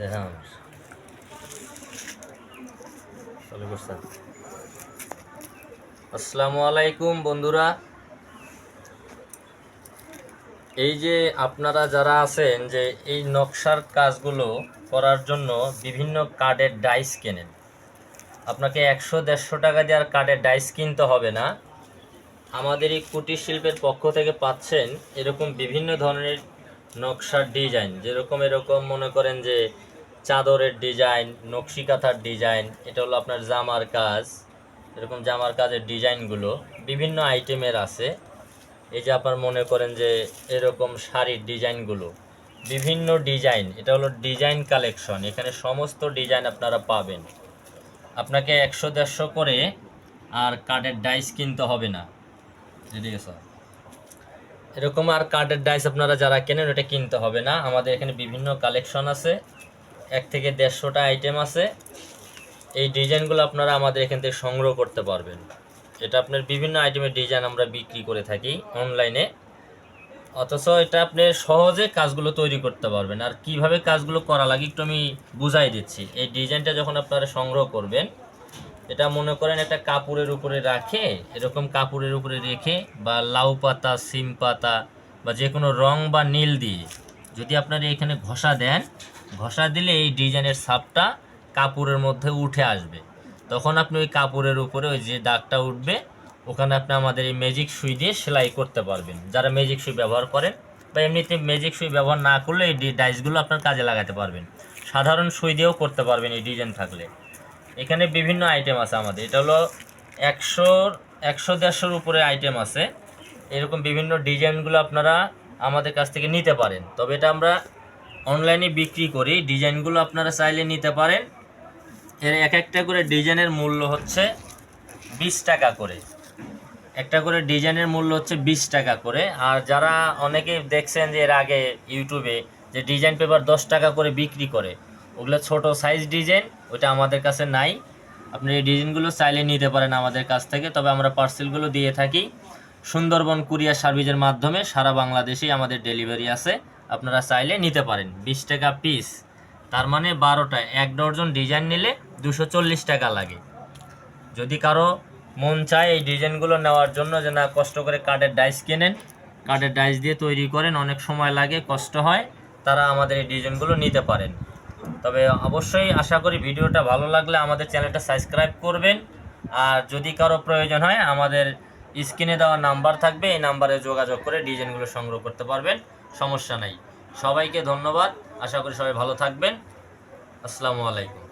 দেখা আমার চালু করছেন আসসালামু আলাইকুম বন্ধুরা। এই যে আপনারা যারা আছেন যে এই নকশার কাজগুলো করার জন্য বিভিন্ন কার্ডের ডাইস কেনেন। আপনাকে একশো দেড়শো টাকা দিয়ে আর কার্ডের ডাইস কিনতে হবে না। আমাদের এই কুটির শিল্পের পক্ষ থেকে পাচ্ছেন এরকম বিভিন্ন ধরনের নকশার ডিজাইন। যেরকম এরকম মনে করেন যে চাদরের ডিজাইন নকশি কাঁথার ডিজাইন, এটা হলো আপনার জামার কাজ, এরকম জামার কাজের ডিজাইনগুলো বিভিন্ন আইটেমের আছে। এই যে আপনার মনে করেন যে এরকম শাড়ির ডিজাইনগুলো, বিভিন্ন ডিজাইন, এটা হলো ডিজাইন কালেকশন, এখানে সমস্ত ডিজাইন আপনারা পাবেন। আপনাকে একশো দেড়শো করে আর কার্ডের ডাইস কিনতে হবে না। এদিকে স্যার এরকম আর কার্ডের ডাইস আপনারা যারা কেনেন, ওটা কিনতে হবে না। আমাদের এখানে বিভিন্ন কালেকশন আছে। এক থেকে দেড়শোটা আইটেম আছে। এই ডিজাইনগুলো আপনারা আমাদের এখান থেকে সংগ্রহ করতে পারবেন। এটা আপনার বিভিন্ন আইটেমের ডিজাইন আমরা বিক্রি করে থাকি অনলাইনে অথচ এটা আপনি সহজে কাজগুলো তৈরি করতে পারবেন। আর কীভাবে কাজগুলো করা লাগে একটু আমি বুঝাই দিচ্ছি। এই ডিজাইনটা যখন আপনারা সংগ্রহ করবেন, এটা মনে করেন একটা কাপড়ের উপরে রাখে, এরকম কাপড়ের উপরে রেখে বা লাউ পাতা, সিম পাতা বা যে কোনো রং বা নীল দিয়ে যদি আপনারা এখানে ঘষা দেন ঘষা দিলে এই ডিজাইনের ছাপটা কাপড়ের মধ্যে উঠে আসবে। তখন আপনি ওই কাপড়ের উপরে ওই যে দাগটা উঠবে, ওখানে আপনি আমাদের এই ম্যাজিক সুই দিয়ে সেলাই করতে পারবেন। যারা ম্যাজিক সুই ব্যবহার করেন বা এমনিতে ম্যাজিক সুই ব্যবহার না করলে এই ডাইসগুলো আপনার কাজে লাগাতে পারবেন। সাধারণ সুই দিয়েও করতে পারবেন এই ডিজাইন থাকলে। এখানে বিভিন্ন আইটেম আছে আমাদের। এটা হলো একশোর একশো দেড়শোর উপরে আইটেম আছে। এরকম বিভিন্ন ডিজাইনগুলো আপনারা আমাদের কাছ থেকে নিতে পারেন। তবে এটা আমরা অনলাইনে বিক্রি করি। ডিজাইনগুলো আপনারা চাইলে নিতে পারেন। এর এক একটা করে ডিজাইনের মূল্য হচ্ছে বিশ টাকা করে। একটা করে ডিজাইনের মূল্য হচ্ছে বিশ টাকা করে। আর যারা অনেকে দেখছেন যে এর আগে ইউটিউবে যে ডিজাইন পেপার দশ টাকা করে বিক্রি করে, ওগুলো ছোট সাইজ ডিজাইন ওটা আমাদের কাছে নাই। আপনি এই ডিজাইনগুলো চাইলে নিতে পারেন আমাদের কাছ থেকে। তবে আমরা পার্সেলগুলো দিয়ে থাকি। সুন্দরবন কুরিয়ার সার্ভিসের মাধ্যমে সারা বাংলাদেশেই আমাদের ডেলিভারি আছে। আপনারা চাইলে নিতে পারেন। বিশ টাকা পিস তার মানে বারোটা। এক ডজন ডিজাইন নিলে দুশো চল্লিশ টাকা লাগে। যদি কারও মন চায় এই ডিজাইনগুলো নেওয়ার জন্য যে না, কষ্ট করে কার্ডের ডাইস কেনেন কার্ডের ডাইস দিয়ে তৈরি করেন, অনেক সময় লাগে, কষ্ট হয়, তারা আমাদের এই ডিজাইনগুলো নিতে পারেন। তবে অবশ্যই আশা করি ভিডিওটা ভালো লাগলে আমাদের চ্যানেলটা সাবস্ক্রাইব করবেন। আর যদি কারও প্রয়োজন হয়, আমাদের স্ক্রিনে দেওয়া নাম্বার থাকবে, এই নাম্বারে যোগাযোগ করে ডিজাইনগুলো সংগ্রহ করতে পারবেন। সমস্যা নাই। সবাইকে ধন্যবাদ। আশা করি সবাই ভালো থাকবেন। আসসালামু আলাইকুম।